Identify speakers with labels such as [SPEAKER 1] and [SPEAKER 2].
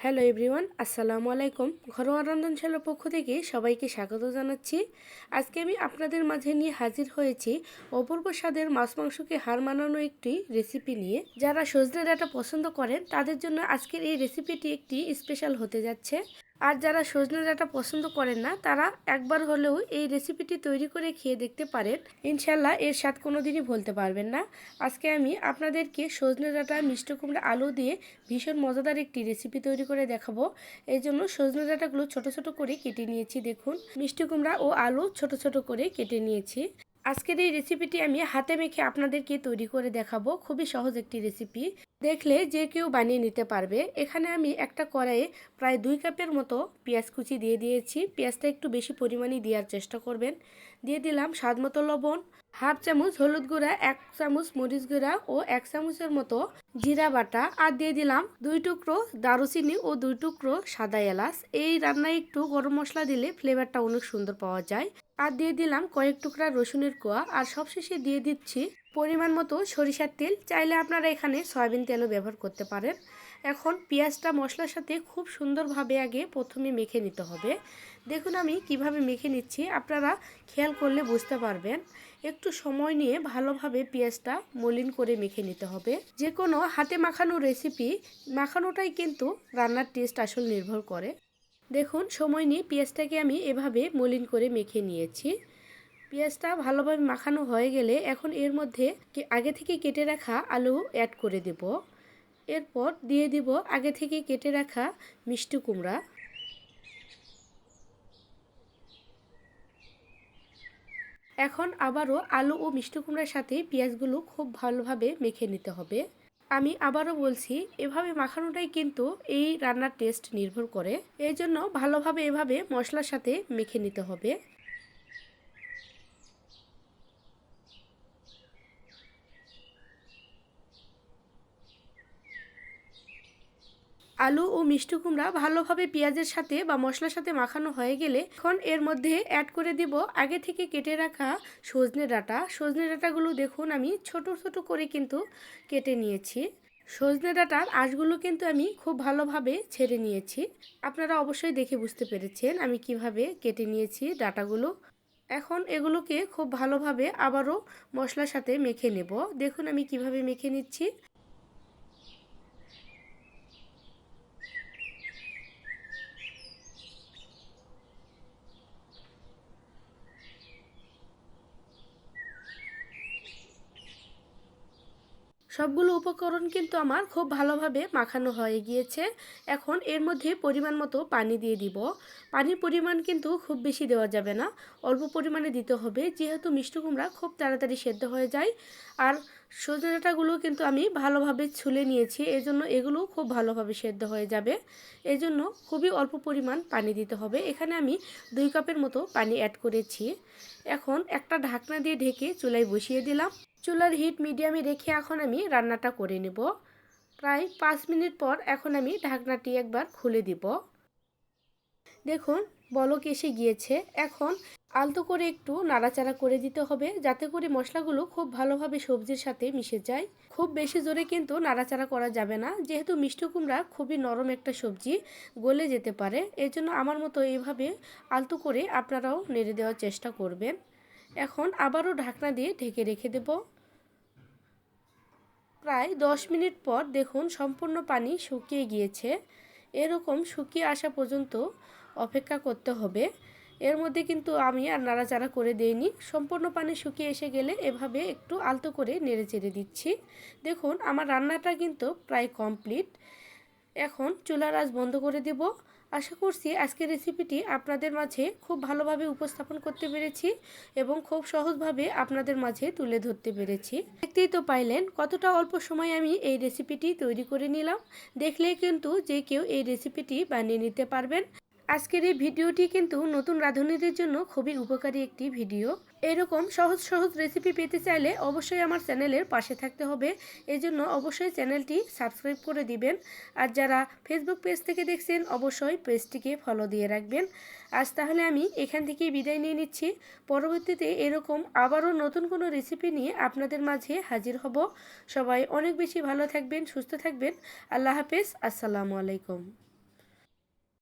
[SPEAKER 1] Hello everyone, আসসালামু আলাইকুম। ঘরোয়া রন্ধনশালার পক্ষ থেকে সবাইকে স্বাগত জানাচ্ছি। আজকে আমি আপনাদের মাঝে নিয়ে হাজির হয়েছি অপূর্ব স্বাদের মাছ মাংসকে হার মানানো একটি রেসিপি নিয়ে। যারা সজনে ডাটা পছন্দ করেন, তাদের জন্য আজকের এই রেসিপিটি একটি স্পেশাল হতে যাচ্ছে। আর যারা সজনে ডাঁটা পছন্দ করেন না, তারা একবার হলেও এই রেসিপিটি তৈরি করে খেয়ে দেখতে পারেন। ইনশাল্লাহ এর স্বাদ কোনো দিনই বলতে পারবেন না। আজকে আমি আপনাদেরকে সজনে ডাঁটা মিষ্টি কুমড়া আলু দিয়ে ভীষণ মজাদার একটি রেসিপি তৈরি করে দেখাবো। এই জন্য সজনে ডাঁটাগুলো ছোট ছোট করে কেটে নিয়েছি, দেখুন। মিষ্টি কুমড়া ও আলু ছোট ছোট করে কেটে নিয়েছি। আজকের এই রেসিপিটি আমি হাতে মেখে আপনাদেরকে তৈরি করে দেখাবো। খুবই সহজ একটি রেসিপি দেখলে যে কেউ বানিয়ে নিতে পারবে। এখানে আমি একটা কড়াইয়ে প্রায় দুই কাপের মতো পেঁয়াজ কুচি দিয়ে দিয়েছি। পেঁয়াজটা একটু বেশি পরিমাণে দেওয়ার চেষ্টা করবেন। দিয়ে দিলাম স্বাদ মতো লবণ হাফ চামচ হলুদ গুঁড়া, এক চামচ মরিচ গুঁড়া ও এক চামচের মতো জিরা বাটা। আর দিয়ে দিলাম দুই টুকরো দারুচিনি ও দুই টুকরো সাদা এলাচ। এই রান্নায় একটু গরম মশলা দিলে ফ্লেভারটা অনেক সুন্দর পাওয়া যায়। আর দিয়ে দিলাম কয়েক টুকরা রসুনের কোয়া। আর সবশেষে দিয়ে দিচ্ছি পরিমাণ মতো সরিষার তেল। চাইলে আপনারা এখানে সয়াবিন তেলও ব্যবহার করতে পারেন। এখন পেঁয়াজটা মশলার সাথে খুব সুন্দরভাবে আগে প্রথমে মেখে নিতে হবে। দেখুন আমি কীভাবে মেখে নিচ্ছি। আপনারা খেয়াল করলে বুঝতে পারবেন। একটু সময় নিয়ে ভালোভাবে পেঁয়াজটা মলিন করে মেখে নিতে হবে। যে কোনো হাতে মাখানো রেসিপি মাখানোটাই কিন্তু রান্নার টেস্ট আসল নির্ভর করে। দেখুন, সময় নিয়ে পেঁয়াজটাকে আমি এভাবে মলিন করে মেখে নিয়েছি। পেঁয়াজটা ভালোভাবে মাখানো হয়ে গেলে এখন এর মধ্যে আগে থেকে কেটে রাখা আলু অ্যাড করে দেব। এরপর দিয়ে দিব আগে থেকে কেটে রাখা মিষ্টি কুমড়া। এখন আবারও আলু ও মিষ্টি কুমড়ার সাথে পেঁয়াজগুলো খুব ভালোভাবে মেখে নিতে হবে। আমি আবারও বলছি, এভাবে মাখানোটাই কিন্তু এই রান্নার টেস্ট নির্ভর করে। এই জন্য ভালোভাবে এভাবে মশলার সাথে মেখে নিতে হবে। আলু ও মিষ্টি কুমড়া ভালোভাবে পেঁয়াজের সাথে বা মশলার সাথে মাখানো হয়ে গেলে এখন এর মধ্যে অ্যাড করে দিব আগে থেকে কেটে রাখা সজনে ডাঁটা। সজনে ডাঁটাগুলো দেখুন আমি ছোট ছোট করে কিন্তু কেটে নিয়েছি। সজনে ডাঁটার আঁশগুলো কিন্তু আমি খুব ভালোভাবে ছেড়ে নিয়েছি। আপনারা অবশ্যই দেখে বুঝতে পেরেছেন আমি কীভাবে কেটে নিয়েছি ডাটাগুলো। এখন এগুলোকে খুব ভালোভাবে আবারও মশলার সাথে মেখে নেব। দেখুন আমি কীভাবে মেখে নিচ্ছি। সবগুলো উপকরণ কিন্তু আমার খুব ভালোভাবে মাখানো হয়ে গিয়েছে। এখন এর মধ্যে পরিমাণ মতো পানি দিয়ে দিব। পানির পরিমাণ কিন্তু খুব বেশি দেওয়া যাবে না। অল্প পরিমাণে দিতে হবে। যেহেতু মিষ্টি কুমড়া খুব তাড়াতাড়ি সেদ্ধ হয়ে যায়। আর সজনেটাগুলো কিন্তু আমি ভালোভাবে ছুলে নিয়েছি। এজন্য এগুলো খুব ভালোভাবে সেদ্ধ হয়ে যাবে। এজন্য খুবই অল্প পরিমাণ পানি দিতে হবে। এখানে আমি দুই কাপের মতো পানি অ্যাড করেছি। এখন একটা ঢাকনা দিয়ে ঢেকে চুলায় বসিয়ে দিলাম। চুলার হিট মিডিয়ামে রেখে এখন আমি রান্নাটা করে নেব। প্রায় পাঁচ মিনিট পর এখন আমি ঢাকনাটি একবার খুলে দিব। দেখুন, বলক এসে গিয়েছে। এখন আলতো করে একটু নাড়াচাড়া করে দিতে হবে, যাতে করে মশলাগুলো খুব ভালোভাবে সবজির সাথে মিশে যায়। খুব বেশি জোরে কিন্তু নাড়াচাড়া করা যাবে না, যেহেতু মিষ্টি কুমড়া খুবই নরম একটা সবজি, গলে যেতে পারে। এই জন্য আমার মতো এইভাবে আলতো করে আপনারাও নেড়ে দেওয়ার চেষ্টা করবেন। এখন আবারও ঢাকনা দিয়ে ঢেকে রেখে দেব। প্রায় দশ মিনিট পর দেখুন সম্পূর্ণ পানি শুকিয়ে গিয়েছে। এরকম শুকিয়ে আসা পর্যন্ত অপেক্ষা করতে হবে। এর মধ্যে কিন্তু আমি আর নাড়াচাড়া করে দেইনি। সম্পূর্ণ পানি শুকিয়ে এসে গেলে এভাবে একটু আলতো করে নেড়ে চেড়ে দিচ্ছি। দেখুন, আমার রান্নাটা কিন্তু প্রায় কমপ্লিট। এখন চুলার আজ বন্ধ করে দেব। আশা করছি আজকের রেসিপিটি আপনাদের মাঝে খুব ভালোভাবে উপস্থাপন করতে পেরেছি এবং খুব সহজভাবে আপনাদের মাঝে তুলে ধরতে পেরেছি। দেখতেই তো পাইলেন কতটা অল্প সময় আমি এই রেসিপিটি তৈরি করে নিলাম। দেখলে কিন্তু যে কেউ এই রেসিপিটি বানিয়ে নিতে পারবেন। আজকের এই ভিডিওটি কিন্তু নতুন রাঁধুনিদের জন্য খুবই উপকারী একটি ভিডিও। এরকম সহজ সহজ রেসিপি পেতে চাইলে অবশ্যই আমার চ্যানেলের পাশে থাকতে হবে। এই জন্য অবশ্যই চ্যানেলটি সাবস্ক্রাইব করে দিবেন। আর যারা ফেসবুক পেজ থেকে দেখছেন, অবশ্যই পেজটিকে ফলো দিয়ে রাখবেন। আজ তাহলে আমি এখান থেকেই বিদায় নিয়ে নিচ্ছি। পরবর্তীতে এরকম আবারও নতুন কোনো রেসিপি নিয়ে আপনাদের মাঝে হাজির হব। সবাই অনেক বেশি ভালো থাকবেন, সুস্থ থাকবেন। আল্লাহ হাফেজ। আসসালামু আলাইকুম।